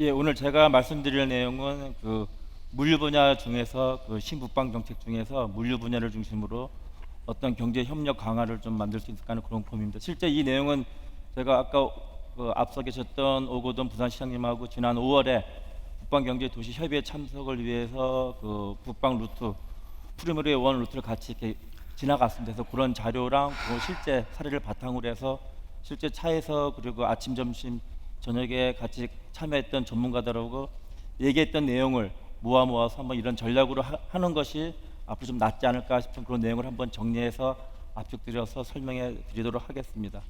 예, 오늘 제가 말씀드릴 내용은 그 물류 분야 중에서 그 신북방 정책 중에서 물류 분야를 중심으로 어떤 경제 협력 강화를 좀 만들 수 있을까 하는 그런 고민입니다. 실제 이 내용은 제가 아까 그 앞서 계셨던 오고돈 부산시장님하고 지난 5월에 북방경제도시협의회 참석을 위해서 그 북방 루트 프리머리의 원 루트를 같이 이렇게 지나갔습니다. 그래서 그런 자료랑 그 실제 사례를 바탕으로 해서 실제 차에서 그리고 아침 점심 저녁에 같이 참여했던 전문가들하고 얘기했던 내용을 모아 모아서 한번 이런 전략으로 하, 하는 것이 앞으로 좀 낫지 않을까 싶은 그런 내용을 한번 정리해서 압축드려서 설명해 드리도록 하겠습니다.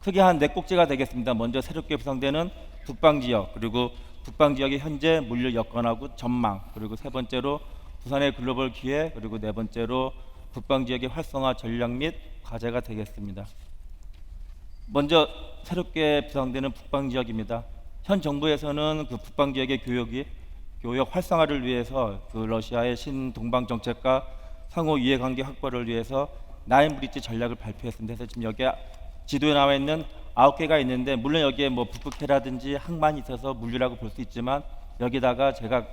크게 한 네 꼭지가 되겠습니다. 먼저 새롭게 구성되는 북방 지역 그리고 북방 지역의 현재 물류 여건하고 전망 그리고 세 번째로 부산의 글로벌 기회 그리고 네 번째로 북방 지역의 활성화 전략 및 과제가 되겠습니다. 먼저 새롭게 구성되는 북방 지역입니다. 현 정부에서는 그 북방 지역의 교역이 교역 활성화를 위해서 그 러시아의 신동방 정책과 상호 이해관계 확보를 위해서 나인 브릿지 전략을 발표했습니다. 그래서 지금 여기에 지도에 나와 있는 아홉 개가 있는데 물론 여기에 뭐 북극해라든지 항만이 있어서 물류라고 볼 수 있지만 여기다가 제가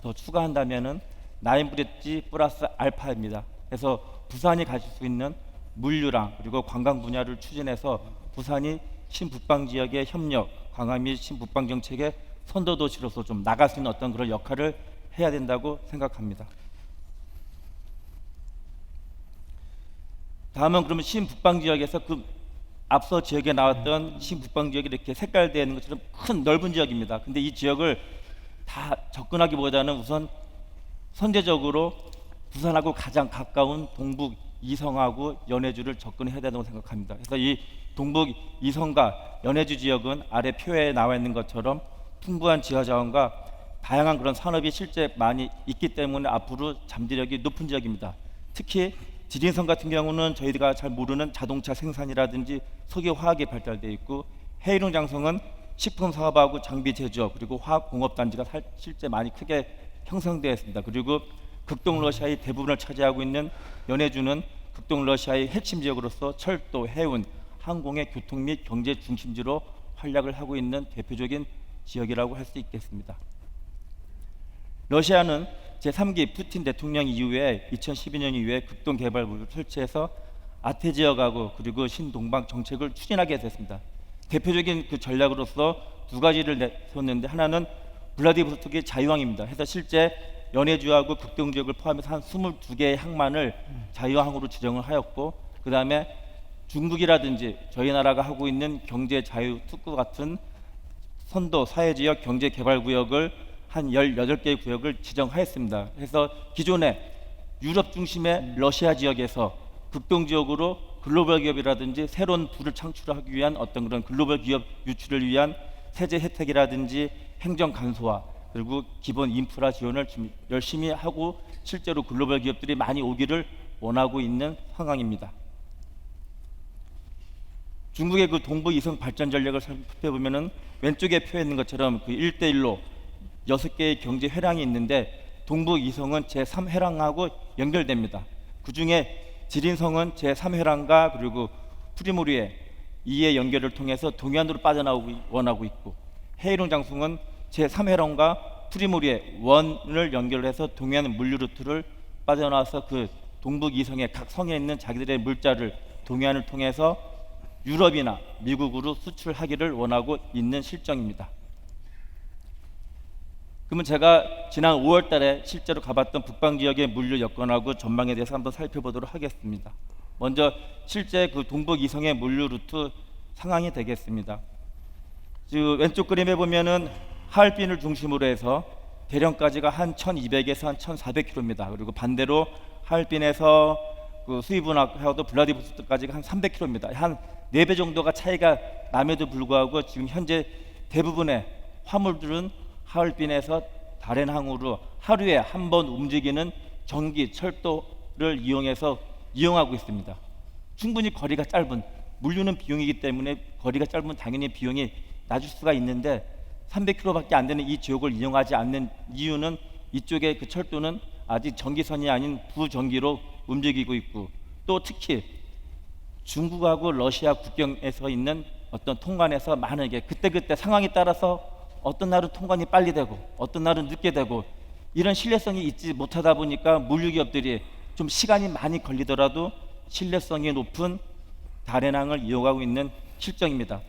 더 추가한다면은 나인 브릿지 플러스 알파입니다. 그래서 부산이 가질 수 있는 물류랑 그리고 관광 분야를 추진해서 부산이 신북방 지역의 협력 강화 및 신북방 정책의 선도 도시로서 좀 나갈 수 있는 어떤 그런 역할을 해야 된다고 생각합니다. 다음은 그러면 신북방 지역에서 그 앞서 지역에 나왔던 신북방 지역이 이렇게 색깔되어 있는 것처럼 큰 넓은 지역입니다. 근데 이 지역을 다 접근하기보다는 우선 선제적으로 부산하고 가장 가까운 동북 이성하고 연해주를 접근해야 된다고 생각합니다. 그래서 이 동북 이성과 연해주 지역은 아래 표에 나와 있는 것처럼 풍부한 지하 자원과 다양한 그런 산업이 실제 많이 있기 때문에 앞으로 잠재력이 높은 지역입니다. 특히 지린성 같은 경우는 저희가 잘 모르는 자동차 생산이라든지 석유 화학이 발달되어 있고 해이릉 장성은 식품 사업하고 장비 제조업 그리고 화학 공업 단지가 살- 실제 많이 크게 형성되어 있습니다. 그리고 극동 러시아의 대부분을 차지하고 있는 연해주는 극동 러시아의 핵심 지역으로서 철도, 해운, 항공의 교통 및 경제 중심지로 활약을 하고 있는 대표적인 지역이라고 할 수 있겠습니다. 러시아는 제3기 푸틴 대통령 이후에 2012년 이후에 극동 개발부를 설치해서 아태 지역하고 그리고 신동방 정책을 추진하게 됐습니다. 대표적인 그 전략으로서 두 가지를 내세웠는데 하나는 블라디보스토크의 자유항입니다. 해서 실제 연해주하고 극동 지역을 포함해서 한 22개의 항만을 자유항으로 지정을 하였고 그 다음에 중국이라든지 저희 나라가 하고 있는 경제 자유 특구 같은 선도 사회 지역 경제 개발 구역을 한 18개의 구역을 지정하였습니다. 그래서 기존에 유럽 중심의 러시아 지역에서 극동 지역으로 글로벌 기업이라든지 새로운 부를 창출하기 위한 어떤 그런 글로벌 기업 유출을 위한 세제 혜택이라든지 행정 간소화 그리고 기본 인프라 지원을 열심히 하고 실제로 글로벌 기업들이 많이 오기를 원하고 있는 상황입니다. 중국의 그 동부 이성 발전 전략을 살펴보면은 왼쪽에 표해 있는 것처럼 그 1대1로 여섯 개의 경제 회랑이 있는데 동부 이성은 제3회랑하고 연결됩니다. 그 중에 지린성은 제3회랑과 그리고 프리모리에 이의 연결을 통해서 동해안으로 빠져나오기 원하고 있고 해이릉 장성은 제3회랑과 프리모리에 원을 연결해서 동해안 물류 루트를 빠져나와서 그 동북 이성의 각 성에 있는 자기들의 물자를 동해안을 통해서 유럽이나 미국으로 수출하기를 원하고 있는 실정입니다. 그러면 제가 지난 5월 달에 실제로 가봤던 북방 지역의 물류 여건하고 전망에 대해서 한번 살펴보도록 하겠습니다. 먼저 실제 그 동북 이성의 물류 루트 상황이 되겠습니다. 지금 왼쪽 그림에 보면은 하얼빈을 중심으로 해서 대령까지가 한 1200에서 한 1400km입니다. 그리고 반대로 하얼빈에서 그 수이브나하고 블라디보스토크까지가 한 300km입니다. 한 4배 정도가 차이가 남에도 불구하고 지금 현재 대부분의 화물들은 하얼빈에서 다렌항으로 하루에 한 번 움직이는 전기 철도를 이용해서 이용하고 있습니다. 충분히 거리가 짧은 물류는 비용이기 때문에 거리가 짧으면 당연히 비용이 낮을 수가 있는데 300km밖에 안 되는 이 지역을 이용하지 않는 이유는 이쪽에 그 철도는 아직 전기선이 아닌 부전기로 움직이고 있고 또 특히 중국하고 러시아 국경에서 있는 어떤 통관에서 게 그때그때 상황에 따라서 어떤 날은 통관이 빨리 되고 어떤 날은 늦게 되고 이런 신뢰성이 있지 못하다 보니까 물류 기업들이 좀 시간이 많이 걸리더라도 신뢰성이 높은 다래낭을 이용하고 있는 실정입니다.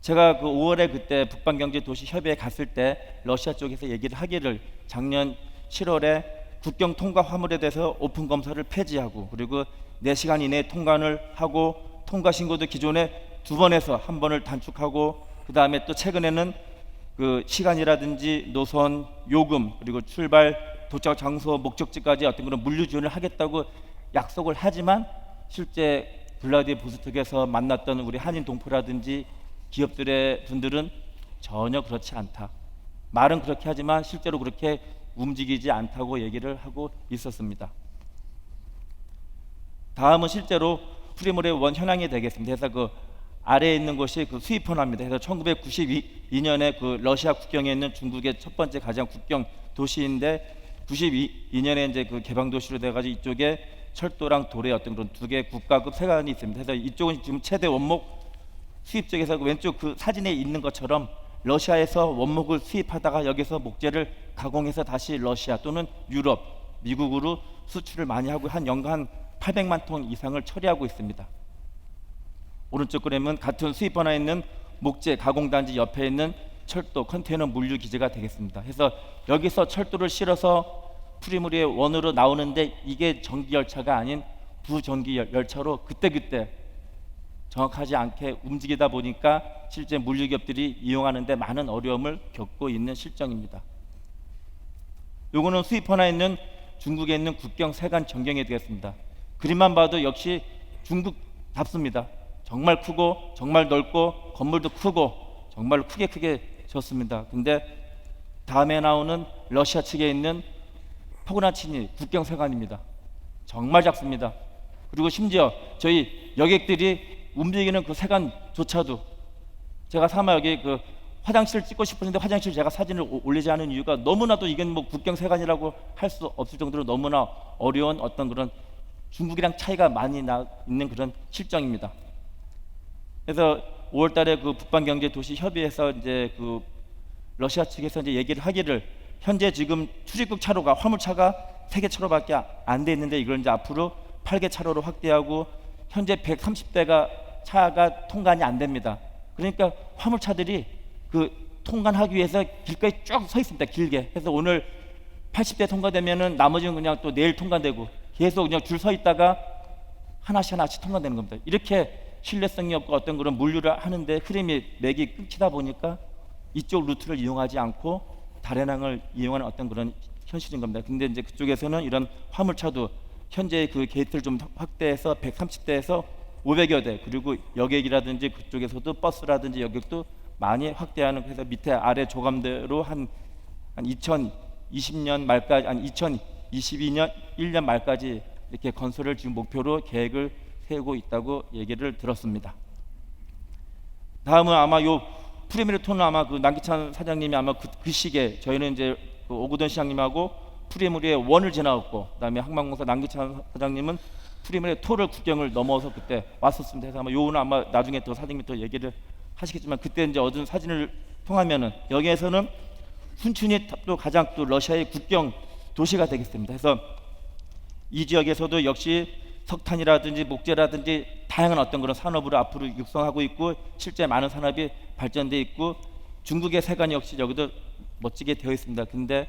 제가 그 5월에 그때 북방경제도시협의회 갔을 때 러시아 쪽에서 얘기를 하기를 작년 7월에 국경 통과 화물에 대해서 오픈 검사를 폐지하고 그리고 4시간 이내에 통관을 하고 통과 신고도 기존에 두 번에서 한 번을 단축하고 그 다음에 또 최근에는 그 시간이라든지 노선, 요금 그리고 출발, 도착 장소, 목적지까지 어떤 그런 물류 지원을 하겠다고 약속을 하지만 실제 블라디보스톡에서 만났던 우리 한인 동포라든지 기업들의 분들은 전혀 그렇지 않다. 말은 그렇게 하지만 실제로 그렇게 움직이지 않다고 얘기를 하고 있었습니다. 다음은 실제로 프리몰의 원 현황이 되겠습니다. 그래서 그 아래에 있는 것이 그 수입헌합니다. 그래서 1992년에 그 러시아 국경에 있는 중국의 첫 번째 가장 국경 도시인데 92년에 이제 그 개방 도시로 돼가지고 이쪽에 철도랑 도로의 어떤 그런 두 개 국가급 세관이 있습니다. 그래서 이쪽은 지금 최대 원목 수입 쪽에서 그 왼쪽 그 사진에 있는 것처럼 러시아에서 원목을 수입하다가 여기서 목재를 가공해서 다시 러시아 또는 유럽, 미국으로 수출을 많이 하고 한 연간 800만 톤 이상을 처리하고 있습니다. 오른쪽 그림은 같은 수입 번화에 있는 목재 가공 단지 옆에 있는 철도 컨테이너 물류 기지가 되겠습니다. 그래서 여기서 철도를 실어서 프리무리의 원으로 나오는데 이게 전기 열차가 아닌 부전기 열- 열차로 그때 그때 정확하지 않게 움직이다 보니까 실제 물류기업들이 이용하는데 많은 어려움을 겪고 있는 실정입니다. 요거는 수입헌화에 있는 중국에 있는 국경 세관 전경이 되겠습니다. 그림만 봐도 역시 중국답습니다. 정말 크고 정말 넓고 건물도 크고 정말 크게 크게 졌습니다. 근데 다음에 나오는 러시아 측에 있는 포그나치니 국경 세관입니다. 정말 작습니다. 그리고 심지어 저희 여객들이 움직이는 그 세관조차도 제가 사마 여기 그 화장실을 찍고 싶었는데 화장실 제가 사진을 오- 올리지 않은 이유가 너무나도 이건 뭐 국경 세관이라고 할 수 없을 정도로 너무나 어려운 어떤 그런 중국이랑 차이가 많이 나 있는 그런 실정입니다. 그래서 5월달에 그 북방경제도시 협의회에서 이제 그 러시아 측에서 이제 얘기를 하기를 현재 지금 출입국 차로가 화물차가 세개 차로밖에 안 돼 있는데 이걸 이제 앞으로 8개 차로로 확대하고 현재 130대가 차가 통관이 안 됩니다. 그러니까 화물차들이 그 통관하기 위해서 길가에 쭉 서 있습니다. 길게. 그래서 오늘 80대 통과되면은 나머지는 그냥 또 내일 통과되고 계속 그냥 줄 서 있다가 하나씩 하나씩 통과되는 겁니다. 이렇게 신뢰성이 없고 어떤 그런 물류를 하는데 흐름이 맥이 끊기다 보니까 이쪽 루트를 이용하지 않고 다래낭을 이용하는 어떤 그런 현실인 겁니다. 근데 이제 그쪽에서는 이런 화물차도 현재 그 게이트를 좀 확대해서 130대에서 500여 대 그리고 여객이라든지 그쪽에서도 버스라든지 여객도 많이 확대하는 그래서 밑에 아래 조감대로 한, 한 2020년 말까지 한 2022년 1년 말까지 이렇게 건설을 지금 목표로 계획을 세우고 있다고 얘기를 들었습니다. 다음은 아마 요 프리미르톤은 아마 그 남기찬 사장님이 아마 그, 그 시기에 저희는 이제 그 오구돈 시장님하고 프리무리의 원을 지나갔고 그다음에 항만공사 남기찬 사장님은 프리무리의 토를 국경을 넘어서 그때 왔었습니다. 그래서 아마 요는 아마 나중에 또 사장님이 또 얘기를 하시겠지만 그때 이제 얻은 사진을 통하면은 여기에서는 순춘이 또 가장 또 러시아의 국경 도시가 되겠습니다. 그래서 이 지역에서도 역시 석탄이라든지 목재라든지 다양한 어떤 그런 산업으로 앞으로 육성하고 있고 실제 많은 산업이 발전돼 있고 중국의 세관 역시 여기도 멋지게 되어 있습니다. 근데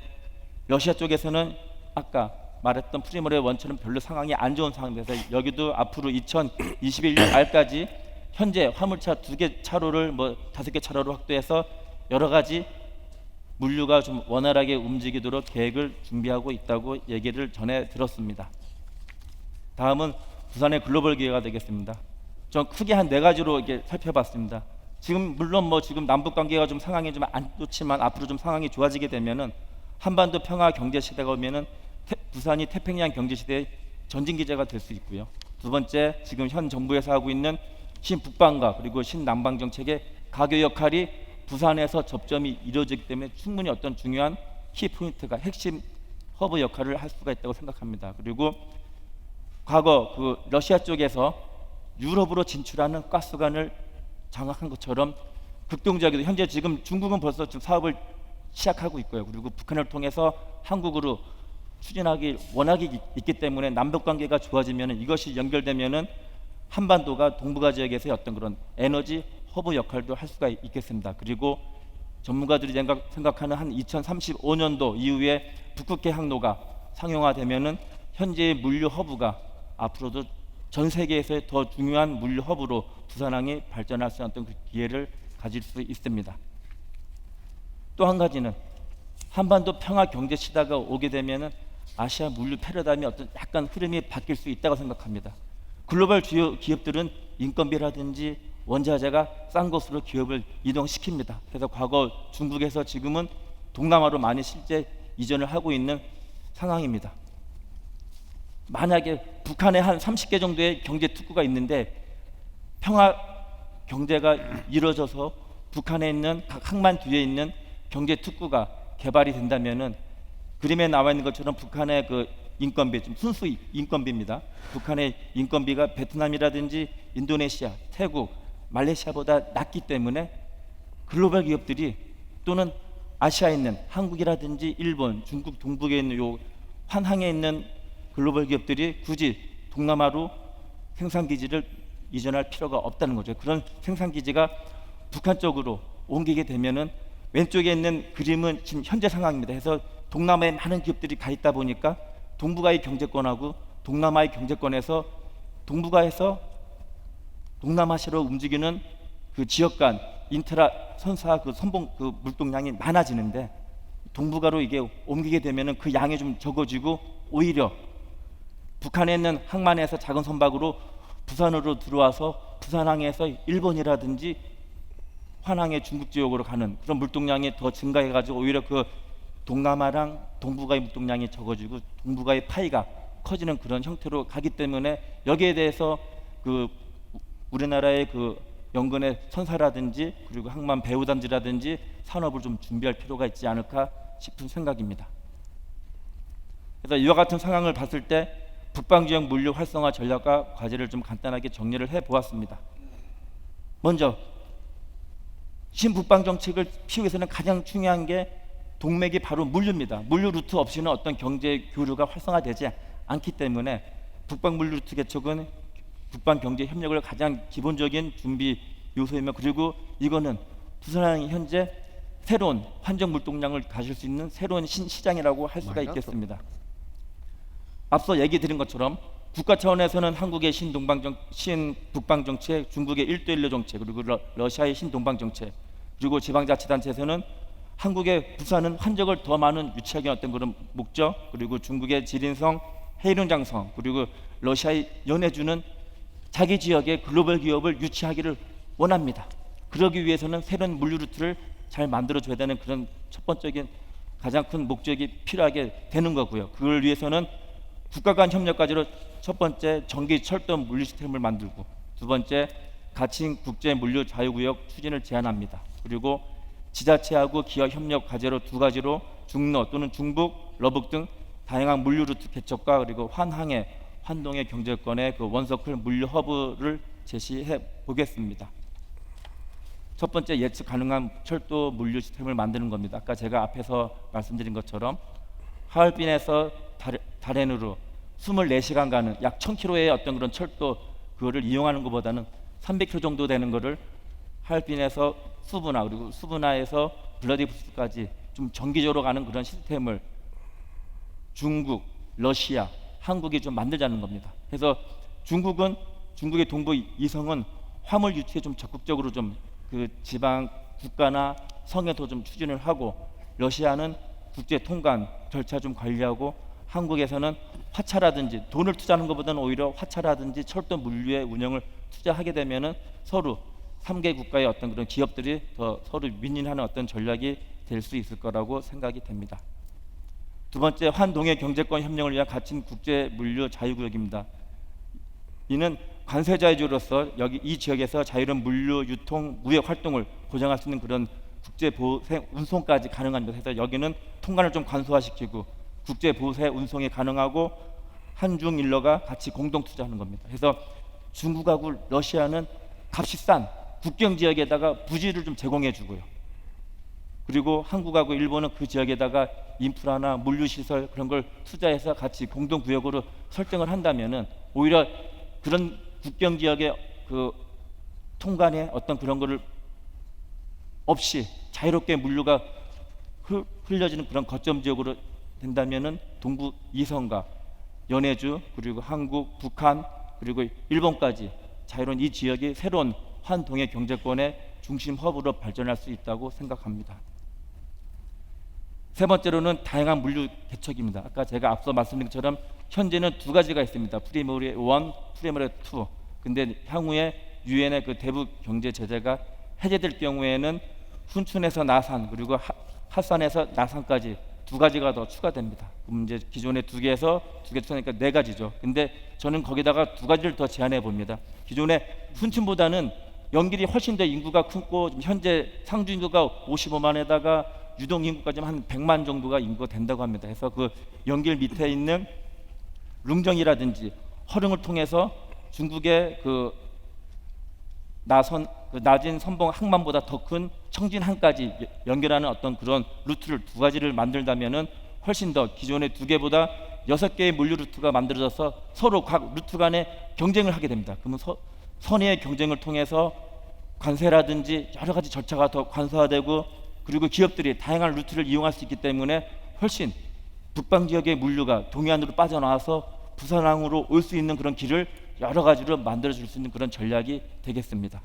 러시아 쪽에서는 아까 말했던 프리모레 원처럼 별로 상황이 안 좋은. 그래서 여기도 앞으로 2021년 말까지 현재 화물차 두 개 차로를 뭐 다섯 개 차로로 확대해서 여러 가지 물류가 좀 원활하게 움직이도록 계획을 준비하고 있다고 얘기를 전해 들었습니다. 다음은 부산의 글로벌 기회가 되겠습니다. 좀 크게 한 네 가지로 이렇게 살펴봤습니다. 지금 물론 뭐 지금 남북 관계가 좀 상황이 좀 안 좋지만 앞으로 좀 상황이 좋아지게 되면은 한반도 평화 경제 시대가 오면은 태- 부산이 태평양 경제 시대의 전진 기제가 될 수 있고요. 두 번째 지금 현 정부에서 하고 있는 신북방과 그리고 신남방 정책의 가교 역할이 부산에서 접점이 이루어지기 때문에 충분히 어떤 중요한 키 포인트가 핵심 허브 역할을 할 수가 있다고 생각합니다. 그리고 과거 그 러시아 쪽에서 유럽으로 진출하는 가스관을 장악한 것처럼 극동적이고 현재 지금 중국은 벌써 지금 사업을 시작하고 있고요. 그리고 북한을 통해서 한국으로 추진하기 원하기 있기 때문에 남북 관계가 좋아지면 이것이 연결되면은 한반도가 동북아 지역에서의 어떤 그런 에너지 허브 역할도 할 수가 있겠습니다. 그리고 전문가들이 생각, 생각 하는 한 2035년도 이후에 북극해 항로가 상용화되면은 현재의 물류 허브가 앞으로도 전 세계에서의 더 중요한 물류 허브로 부산항이 발전할 수 있는 그 기회를 가질 수 있습니다. 또 한 가지는 한반도 평화 경제 시대가 오게 되면은 아시아 물류 패러다임이 어떤 약간 흐름이 바뀔 수 있다고 생각합니다. 글로벌 기업들은 인건비라든지 원자재가 싼 곳으로 기업을 이동시킵니다. 그래서 과거 중국에서 지금은 동남아로 많이 실제 이전을 하고 있는 상황입니다. 만약에 북한에 한 30개 정도의 경제 특구가 있는데 평화 경제가 이루어져서 북한에 있는 각 항만 뒤에 있는 경제 특구가 개발이 된다면은 그림에 나와 있는 것처럼 북한의 그 인건비 좀 순수 인건비입니다. 북한의 인건비가 베트남이라든지 인도네시아, 태국, 말레이시아보다 낮기 때문에 글로벌 기업들이 또는 아시아에 있는 한국이라든지 일본, 중국 동북에 있는 요 환항에 있는 글로벌 기업들이 굳이 동남아로 생산 기지를 이전할 필요가 없다는 거죠. 그런 생산 기지가 북한 쪽으로 옮기게 되면은 왼쪽에 있는 그림은 지금 현재 상황입니다. 해서 동남아에 많은 기업들이 가 있다 보니까 동북아의 경제권하고 동남아의 경제권에서 동북아에서 동남아시아로 움직이는 그 지역 간 인트라 선사 그 선봉 그 물동량이 많아지는데 동북아로 이게 옮기게 되면은 그 양이 좀 적어지고 오히려 북한에 있는 항만에서 작은 선박으로 부산으로 들어와서 부산항에서 일본이라든지 환항의 중국 지역으로 가는 그런 물동량이 더 증가해 가지고 오히려 그 동남아랑 동북아의 물동량이 적어지고 동북아의 파이가 커지는 그런 형태로 가기 때문에 여기에 대해서 그 우리나라의 그 연근의 선사라든지 그리고 항만 배후단지라든지 산업을 좀 준비할 필요가 있지 않을까 싶은 생각입니다. 그래서 이와 같은 상황을 봤을 때 북방 지역 물류 활성화 전략과 과제를 좀 간단하게 정리를 해 보았습니다. 먼저 신북방 정책을 피우기 위해서는 가장 중요한 게 동맥이 바로 물류입니다. 물류 루트 없이는 어떤 경제 교류가 활성화되지 않기 때문에 북방 물류 루트 개척은 북방 경제 협력을 가장 기본적인 준비 요소이며 그리고 이거는 부산항이 현재 새로운 환경 물동량을 가질 수 있는 새로운 신시장이라고 할 수가 있겠습니다. 앞서 얘기 드린 것처럼 국가 차원에서는 한국의 신동방 정, 신북방 정책, 중국의 일대일로 정책, 그리고 러, 러시아의 신동방 정책, 그리고 지방자치단체에서는 한국의 부산은 환적을 더 많은 유치하기 위한 어떤 그런 목적, 그리고 중국의 지린성, 해룡장성, 그리고 러시아의 연해주는 자기 지역의 글로벌 기업을 유치하기를 원합니다. 그러기 위해서는 새로운 물류 루트를 잘 만들어 줘야 되는 그런 첫 번째인 가장 큰 목적이 필요하게 되는 거고요. 그걸 위해서는 국가 간 협력까지로 첫 번째 전기 철도 물류 시스템을 만들고 두 번째 가칭 국제 물류 자유구역 추진을 제안합니다. 그리고 지자체하고 기업 협력 과제로 두 가지로 중로 또는 중북, 러북 등 다양한 물류 루트 개척과 그리고 환항의 환동의 경제권의 그 원서클 물류 허브를 제시해 보겠습니다. 첫 번째 예측 가능한 철도 물류 시스템을 만드는 겁니다. 아까 제가 앞에서 말씀드린 것처럼 하얼빈에서 다렌으로 24시간 가는 약 1000km의 어떤 그런 철도 그거를 이용하는 것보다는 300km 정도 되는 거를 하얼빈에서 수분화 그리고 수분화에서 블라디부스까지 좀 정기적으로 가는 그런 시스템을 중국, 러시아, 한국이 좀 만들자는 겁니다. 그래서 중국은 중국의 동부 이성은 화물 유치에 좀 적극적으로 좀 그 지방 국가나 성에도 좀 추진을 하고 러시아는 국제 통관 절차 좀 관리하고 한국에서는 화차라든지 돈을 투자하는 것보다는 오히려 화차라든지 철도 물류의 운영을 투자하게 되면은 서로 3개 국가의 어떤 그런 기업들이 더 서로 윈윈하는 어떤 전략이 될 수 있을 거라고 생각이 됩니다. 두 번째 환동의 경제권 협력을 위한 갇힌 국제 물류 자유구역입니다. 이는 관세 자유주로서 여기 이 지역에서 자유로운 물류 유통 무역 활동을 보장할 수 있는 그런 국제 보세 운송까지 가능합니다. 그래서 여기는 통관을 좀 간소화시키고 국제 보세 운송이 가능하고 한중 일러가 같이 공동 투자하는 겁니다. 그래서 중국하고 러시아는 값이 싼 국경 지역에다가 부지를 좀 제공해 주고요. 그리고 한국하고 일본은 그 지역에다가 인프라나 물류 시설 그런 걸 투자해서 같이 공동 구역으로 설정을 한다면은 오히려 그런 국경 지역의 그 통관에 어떤 그런 거를 없이 자유롭게 물류가 흘- 흘려지는 그런 거점 지역으로 된다면은 동부 이성과 연해주 그리고 한국, 북한 그리고 일본까지 자유로운 이 지역이 새로운 환동의 경제권의 중심 허브로 발전할 수 있다고 생각합니다. 세 번째로는 다양한 물류 개척입니다. 아까 제가 앞서 말씀드린 것처럼 현재는 두 가지가 있습니다. 프리모리 1, 프리모리 2. 근데 향후에 유엔의 그 대북 경제 제재가 해제될 경우에는 훈춘에서 나산 그리고 하, 하산에서 나산까지 두 가지가 더 추가됩니다. 그럼 이제 기존의 두 개에서 두 개 추가니까 네 가지죠. 근데 저는 거기다가 두 가지를 더 제안해 봅니다. 기존의 훈춘보다는 연길이 훨씬 더 인구가 크고 지금 현재 상주 인구가 55만에다가 유동 인구까지 한 100만 정도가 인구가 된다고 합니다. 그래서 그 연길 밑에 있는 룽정이라든지 허릉을 통해서 중국의 그 나선 그 낮은 선봉 항만보다 더 큰 청진 항까지 여- 연결하는 어떤 그런 루트를 두 가지를 만들다면은 훨씬 더 기존의 두 개보다 여섯 개의 물류 루트가 만들어져서 서로 각 루트 간에 경쟁을 하게 됩니다. 그러면 서, 선의의 경쟁을 통해서 관세라든지 여러 가지 절차가 더 관소화되고 그리고 기업들이 다양한 루트를 이용할 수 있기 때문에 훨씬 북방 지역의 물류가 동해안으로 빠져나와서 부산항으로 올 수 있는 그런 길을 여러 가지로 만들어 줄 수 있는 그런 전략이 되겠습니다.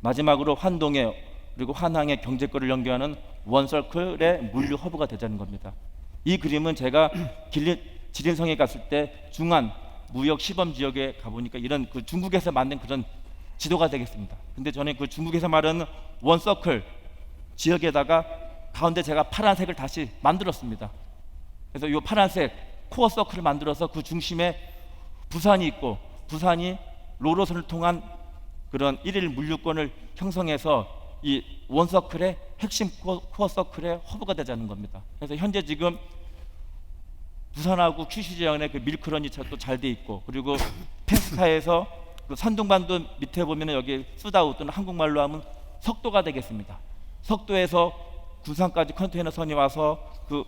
마지막으로 환동의 그리고 환항의 경제권을 연결하는 원서클의 물류 허브가 되자는 겁니다. 이 그림은 제가 길리, 지린성에 갔을 때 중안 무역 시범 지역에 가보니까 이런 그 중국에서 만든 그런 지도가 되겠습니다. 근데 저는 그 중국에서 말하는 원서클 지역에다가 가운데 제가 파란색을 다시 만들었습니다. 그래서 이 파란색 코어 서클을 만들어서 그 중심에 부산이 있고 부산이 로로선을 통한 그런 일일 물류권을 형성해서 이 원서클의 핵심 코어, 서클의 허브가 되자는 겁니다. 그래서 현재 지금 부산하고 큐슈 지역의 그 밀크런이 또잘돼 있고 그리고 펜스카에서 그 산둥반도 밑에 보면은 여기 수다우 또는 한국말로 하면 석도가 되겠습니다. 석도에서 군산까지 컨테이너 선이 와서 그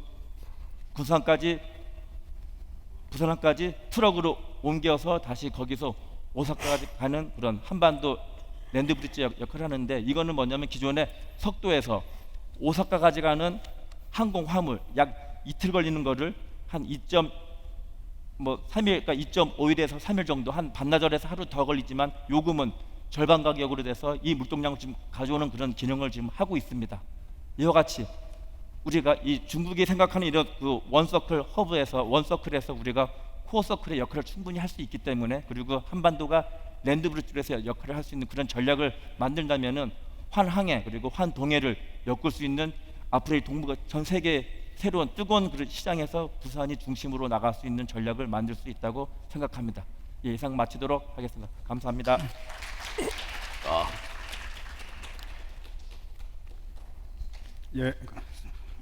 군산까지 부산항까지 트럭으로 옮겨서 다시 거기서 오사카까지 가는 그런 한반도 랜드 브릿지 역- 역할을 하는데 이거는 뭐냐면 기존에 석도에서 오사카까지 가는 항공 화물 약 이틀 걸리는 거를 한 2점 뭐 3일 그러니까 2.5일에서 3일 정도 한 반나절에서 하루 더 걸리지만 요금은 절반 가격으로 돼서 이 물동량을 지금 가져오는 그런 기능을 지금 하고 있습니다. 이와 같이 우리가 이 중국이 생각하는 이런 그 원서클 허브에서 원서클에서 우리가 코어 서클의 역할을 충분히 할 수 있기 때문에 그리고 한반도가 랜드 브릿지에서 역할을 할 수 있는 그런 전략을 만든다면은 환항해 그리고 환동해를 엮을 수 있는 앞으로의 동북아 전 세계 새로운 뜨거운 그 시장에서 부산이 중심으로 나갈 수 있는 전략을 만들 수 있다고 생각합니다. 예, 이상 마치도록 하겠습니다. 감사합니다. 예,